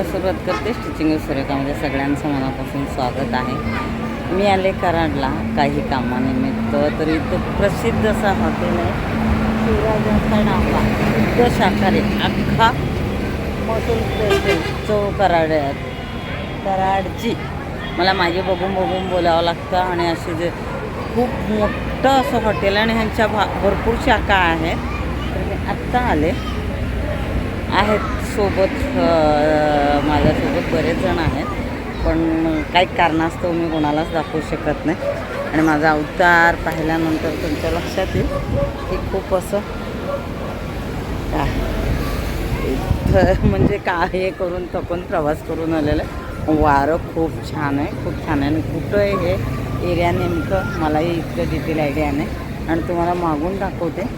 व्हिडिओला सुरुवात करते. स्टिचिंग सूर्यकामध्ये सगळ्यांचं मनापासून स्वागत आहे. मी आले कराडला. काही कामानिमित्त तर इथं प्रसिद्ध असा हॉटेल आहे. शिवराजांचा डांबा तो शाकाहारी अख्खा मसूर स्पेशल कराड कराडची. मला माझे बघून बघून बोलावं लागतं आणि असे जे खूप मोठं असं हॉटेल आणि ह्यांच्या भा भरपूर शाखा आहेत. तर मी आत्ता आले. आहेत. सोबत माझ्यासोबत बरेच जण आहेत. पण काही कारणास्तव मी कोणालाच दाखवू शकत नाही. आणि माझा अवतार पाहिल्यानंतर तुमच्या लक्षात येईल की खूप असं काय. इथं म्हणजे का हे करून थकून प्रवास करून आलेलं आहे. वारं खूप छान आहे खूप छान आहे. आणि कुठं आहे हे एरिया नेमकं मलाही इतकं डिटेल आयडिया नाही. आणि तुम्हाला मागून दाखवते.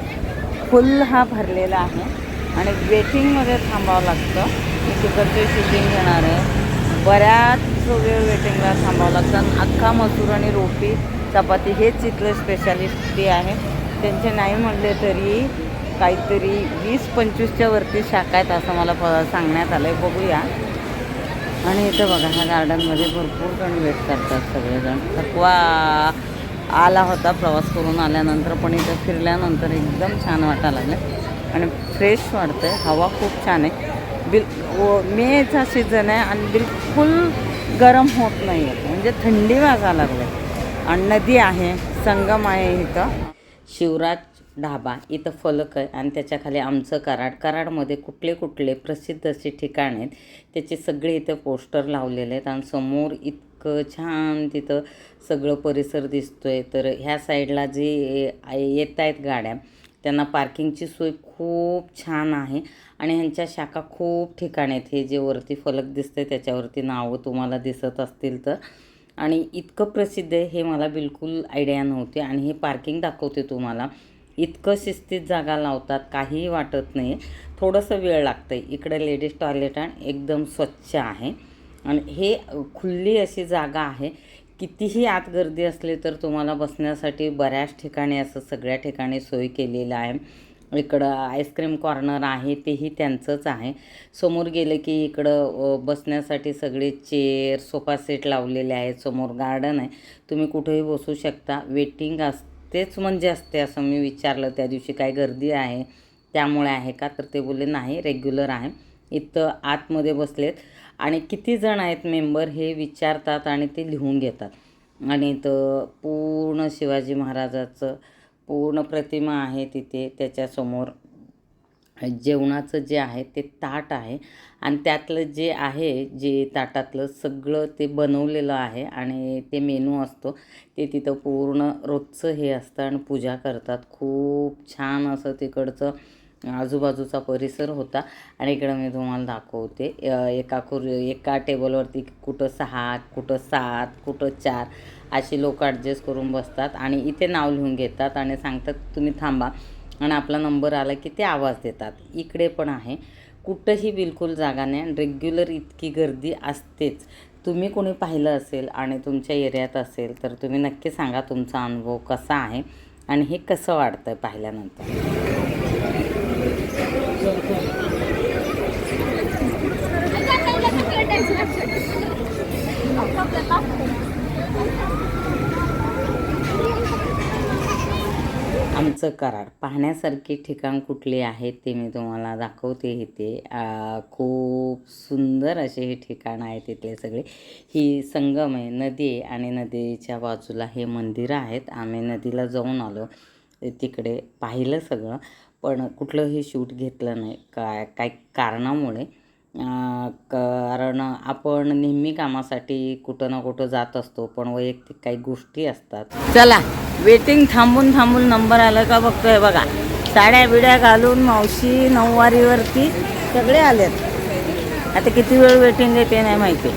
फुल हा भरलेला आहे. आणि वेटिंगमध्ये थांबावं लागतं. मी तिकडचे शूटिंग घेणार आहे. बऱ्याच वेळ वेटिंगला थांबावं लागतं. आणि अख्खा मसूर आणि रोटी चपाती हेच इथलं स्पेशालिस्टी आहे. त्यांचे नाही म्हणले तरी काहीतरी वीस पंचवीसच्या वरती शाखा आहेत असं मला प सांगण्यात आलं आहे बघूया. आणि इथं बघा ह्या गार्डनमध्ये भरपूर जण वेट करतात सगळेजण. थकवा आला होता प्रवास करून आल्यानंतर पण इथं फिरल्यानंतर एकदम छान वाटायला लागलं आणि फ्रेश वाटतं आहे हवा खूप छान आहे. बिल व मेचा सीझन आहे आणि बिलकुल गरम होत नाही आहे म्हणजे थंडी वाजायला लागली. आणि नदी आहे संगम आहे इथं. शिवराज ढाबा इथं फलक आहे आणि त्याच्याखाली आमचं कराड. कराडमध्ये कुठले कुठले प्रसिद्ध असे ठिकाण आहेत त्याचे सगळे इथं पोस्टर लावलेले आहेत आणि समोर इतकं छान तिथं सगळं परिसर दिसतो आहे तर ह्या साईडला जे येत आहेत गाड्या त्यांना पार्किंगची सोय खूप छान आहे. आणि ह्यांच्या शाखा खूप ठिकाणी आहेत. हे जे वरती फलक दिसतं त्याच्यावरती नावं तुम्हाला दिसत असतील तर. आणि इतकं प्रसिद्ध आहे हे मला बिलकुल आयडिया नव्हती. आणि हे पार्किंग दाखवते तुम्हाला. इतकं शिस्तीत जागा लावतात काहीही वाटत नाही. थोडंसं वेळ लागतं आहे इकडे लेडीज टॉयलेट आणि एकदम स्वच्छ आहे. आणि हे खुल्ली अशी जागा आहे. कितीही आत गर्दी असली तर तुम्हाला बसण्यासाठी बऱ्याच ठिकाणी असं सगळ्या ठिकाणी सोय केलेलं आहे. इकडं आईस्क्रीम कॉर्नर आहे तेही त्यांचंच आहे. समोर गेलं की इकडं बसण्यासाठी सगळे चेअर सोफा सेट लावलेले आहेत. समोर गार्डन आहे. तुम्ही कुठेही बसू शकता. वेटिंग असतेच म्हणजे असते असं मी विचारलं. त्या दिवशी काय गर्दी आहे त्यामुळे आहे का? तर ते बोलले नाही रेग्युलर आहे. इथं आतमध्ये बसलेत. आणि किती जण आहेत मेंबर हे विचारतात आणि ते लिहून घेतात. आणि इथं पूर्ण शिवाजी महाराजाचं पूर्ण प्रतिमा आहे तिथे त्याच्यासमोर जेवणाचं जे आहे ते ताट आहे. आणि त्यातलं जे आहे जे ताटातलं सगळं ते बनवलेलं आहे आणि ते मेनू असतो ते तिथं पूर्ण रोजचं हे असतं आणि पूजा करतात. खूप छान असं तिकडचं आजूबाजूचा परिसर होता. आणि इकडं मी तुम्हाला दाखवते. एका खुर एका टेबलवरती कुठं सहा कुठं सात कुठं चार अशी लोक ॲडजस्ट करून बसतात आणि इथे नाव लिहून घेतात आणि सांगतात तुम्ही थांबा. आणि आपला नंबर आला की ते आवाज देतात. इकडे पण आहे. कुठंही बिलकुल जागा नाही आणि रेग्युलर इतकी गर्दी असतेच. तुम्ही कोणी पाहिलं असेल आणि तुमच्या एरियात असेल तर तुम्ही नक्की सांगा तुमचा अनुभव कसा आहे आणि हे कसं वाटतं आहे पाहिल्यानंतर. आमचं कराड. पाहण्यासारखे ठिकाण कुठले आहेत ते मी तुम्हाला दाखवते इथे. खूप सुंदर असे हे ठिकाण आहे तिथले सगळे. ही संगम आहे नदी आहे आणि नदीच्या बाजूला हे मंदिरं आहेत. आम्ही नदीला जाऊन आलो. तिकडे पाहिलं सगळं. पण कुठलंही शूट घेतलं नाही. काय काय कारणामुळे कारण आपण नेहमी कामासाठी कुठं ना कुठं जात असतो पण वैयक्तिक काही गोष्टी असतात. चला वेटिंग थांबून थांबून नंबर आला का बघतोय बघा. साड्या बिड्या घालून मावशी नऊवारीवरती सगळे आलेत. आता किती वेळ वेटिंग आहे ते नाही माहिती.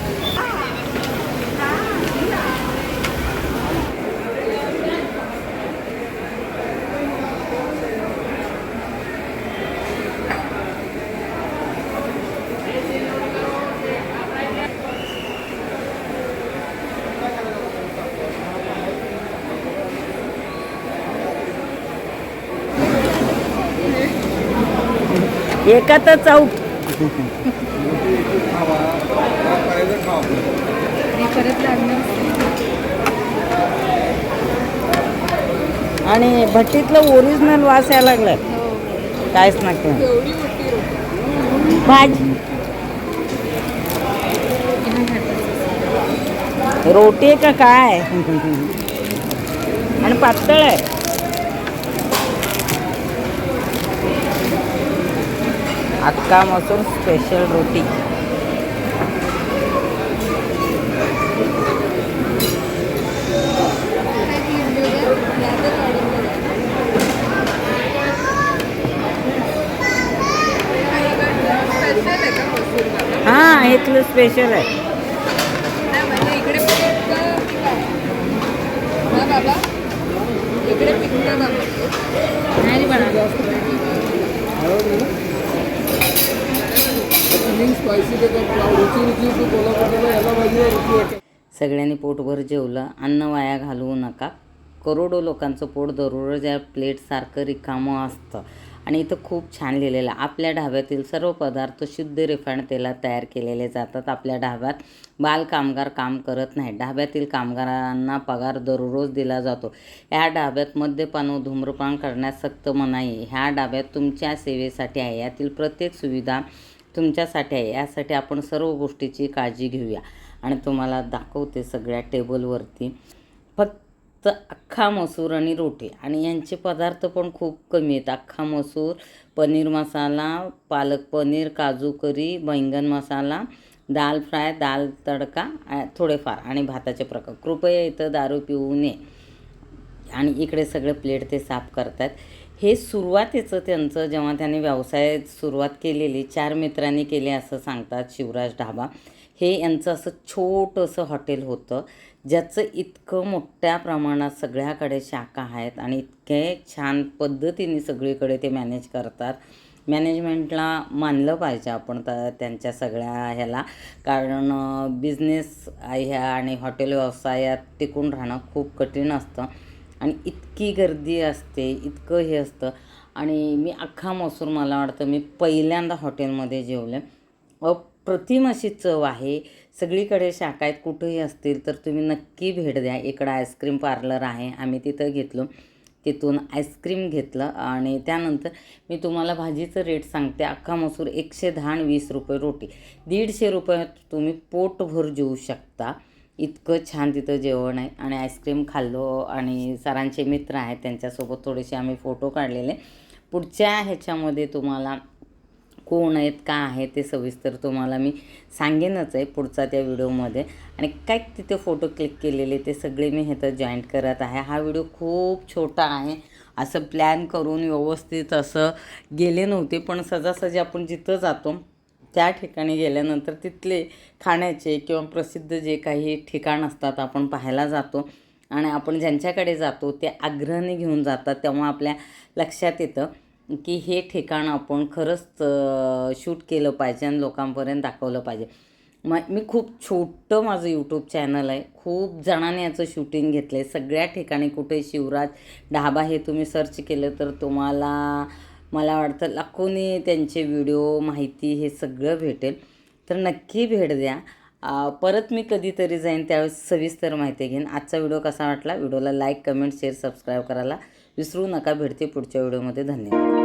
एका तर चौक आणि भट्टीतलं ओरिजिनल वास यायला लागलाय. कायच काहीच रोटी भाजी. रोटी आहे का काय? आणि पातळ आहे. अक्का मसूर स्पेशल रोटी. हां इथलं स्पेशल आहे. इकडे पिकतं बाबा इकडे पिकतं बाबा नाही स्पायसी देतात रुची रुची तू कोल्हापूरला याला भाजी रुची वाटते सगळ्यांनी पोटभर जेवलं. अन्न वाया घालवू नका. करोडो लोकांचं पोट दररोज या प्लेटसारखं रिकामं असतं. आणि इथं खूप छान लिहिलेलं आहे. आपल्या ढाब्यातील सर्व पदार्थ शुद्ध रिफाईंड तेलात तयार केलेले जातात. आपल्या ढाब्यात बालकामगार काम करत नाहीत ढाब्यातील कामगारांना पगार दररोज दिला जातो. ह्या ढाब्यात मद्यपान व धूम्रपान करण्यास सक्त मनाई. आहे. ह्या ढाब्यात तुमच्या सेवेसाठी आहे. यातील प्रत्येक सुविधा तुमच्यासाठी आहे. यासाठी आपण सर्व गोष्टीची काळजी घेऊया. आणि तुम्हाला दाखवते सगळ्या टेबलवरती. फक्त अख्खा मसूर आणि रोटी. आणि यांचे पदार्थ पण खूप कमी आहेत. अख्खा मसूर पनीर मसाला पालक पनीर काजू करी बैंगन मसाला दाल फ्राय दाल तडका थोडेफार. आणि भाताचे प्रकार. कृपया इथं दारू पिऊ नये. आणि इकडे सगळे प्लेट ते साफ करतात हे सुरुवातीचं त्यांचं जेव्हा त्यांनी व्यवसाय सुरुवात केलेली चार मित्रांनी केले असं सांगतात शिवराज ढाबा हे यांचं असं छोटंसं हॉटेल होतं ज्याचं इतकं मोठ्या प्रमाणात सगळ्याकडे शाखा आहेत आणि इतके छान पद्धतीने सगळीकडे ते मॅनेज करतात. मॅनेजमेंटला मानलं पाहिजे आपण तर त्यांच्या सगळ्या ह्याला. कारण बिझनेस ह्या आणि हॉटेल व्यवसायात टिकून राहणं खूप कठीण असतं. आणि इतकी गर्दी असते इतकं हे असतं. आणि मी अख्खा मसूर मला वाटतं मी पहिल्यांदा हॉटेलमध्ये जेवले. अप्रतिम अशी चव आहे. सगळीकडे शाखा आहेत कुठेही असतील तर तुम्ही नक्की भेट द्या. इकडं आईस्क्रीम पार्लर आहे आम्ही तिथं घेतलो. तिथून आईस्क्रीम घेतलं आणि त्यानंतर मी तुम्हाला भाजीचं रेट सांगते. अख्खा मसूर एकशे दहा आणि वीस रुपये रोटी. दीडशे रुपयात तुम्ही पोटभर जेवू शकता. इतकं छान तिथं जेवण आहे. आणि आईस्क्रीम खाल्लो आणि सरांचे मित्र आहेत त्यांच्यासोबत थोडेसे आम्ही फोटो काढलेले. पुढच्या ह्याच्यामध्ये तुम्हाला कोण आहेत का आहे ते सविस्तर तुम्हाला मी सांगेनच आहे पुढचा त्या व्हिडिओमध्ये. आणि काय तिथे फोटो क्लिक केलेले ते सगळे मी ह्याचं जॉईंट करत आहे. हा व्हिडिओ खूप छोटा आहे. असं प्लॅन करून व्यवस्थित असं गेले नव्हते पण सहजासहजी आपण जिथं जातो त्या ठिकाणी गेल्यानंतर तिथले खाण्याचे किंवा प्रसिद्ध जे काही ठिकाण असतात आपण पाहायला जातो आणि आपण ज्यांच्याकडे जातो ते आग्रहाने घेऊन जातात तेव्हा आपल्या लक्षात येतं की हे ठिकाण आपण खरंच शूट केलं पाहिजे आणि लोकांपर्यंत दाखवलं पाहिजे. मग मी खूप छोटं माझं यूट्यूब चॅनल आहे. खूप जणांनी याचं शूटिंग घेतलं आहे सगळ्या ठिकाणी कुठे शिवराज ढाबा हे तुम्ही सर्च केलं तर तुम्हाला मला वाटतं लाखोनी त्यांचे व्हिडिओ माहिती हे सगळं भेटेल. तर नक्की भेट द्या. परत मी कधीतरी जाईन त्यावेळेस सविस्तर माहिती घेईन. आजचा व्हिडिओ कसा वाटला? व्हिडिओला लाईक कमेंट शेअर सबस्क्राईब करायला विसरू नका. भेटते पुढच्या व्हिडिओमध्ये. धन्यवाद.